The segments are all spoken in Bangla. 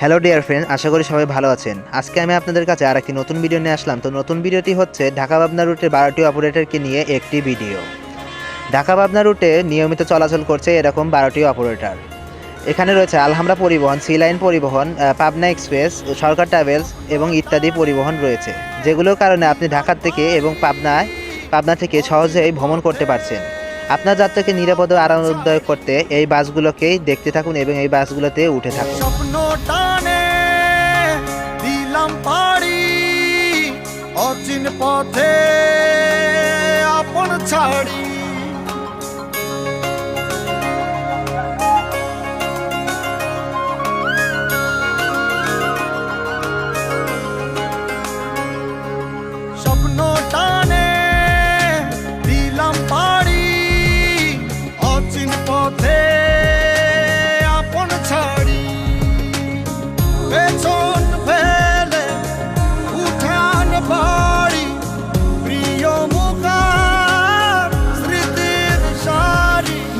হ্যালো ডিয়ার ফ্রেন্ড আশা করি সবাই ভালো আছেন। আজকে আমি আপনাদের কাছে আর একটি নতুন ভিডিও নিয়ে আসলাম। তো নতুন ভিডিওটি হচ্ছে ঢাকা পাবনা রুটের বারোটি অপারেটরকে নিয়ে একটি ভিডিও ঢাকা পাবনা রুটে নিয়মিত চলাচল করছে এরকম বারোটি অপারেটর এখানে রয়েছে আলহামরা পরিবহন সি লাইন পরিবহন পাবনা এক্সপ্রেস সরকার ট্রাভেলস এবং ইত্যাদি পরিবহন রয়েছে। যেগুলোর কারণে আপনি ঢাকার থেকে এবং পাবনায়, পাবনা থেকে সহজেই ভ্রমণ করতে পারছেন। আপনার যাত্রাকে নিরাপদ ও আরামদায়ক করতে এই বাসগুলোকেই দেখতে থাকুন এবং এই বাসগুলোতে উঠে থাকুন। অচিন পথে আপন ছাড়ি।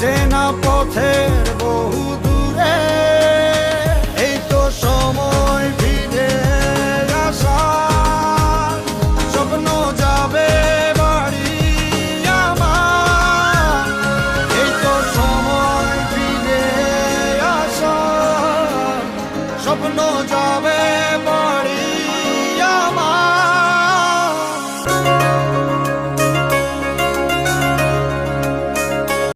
চেনা পথের বহু দূরে, এই তো সময় ফিরে আসা স্বপ্ন যাবে বাড়ি আমার সময় আসা স্বপ্ন যাবে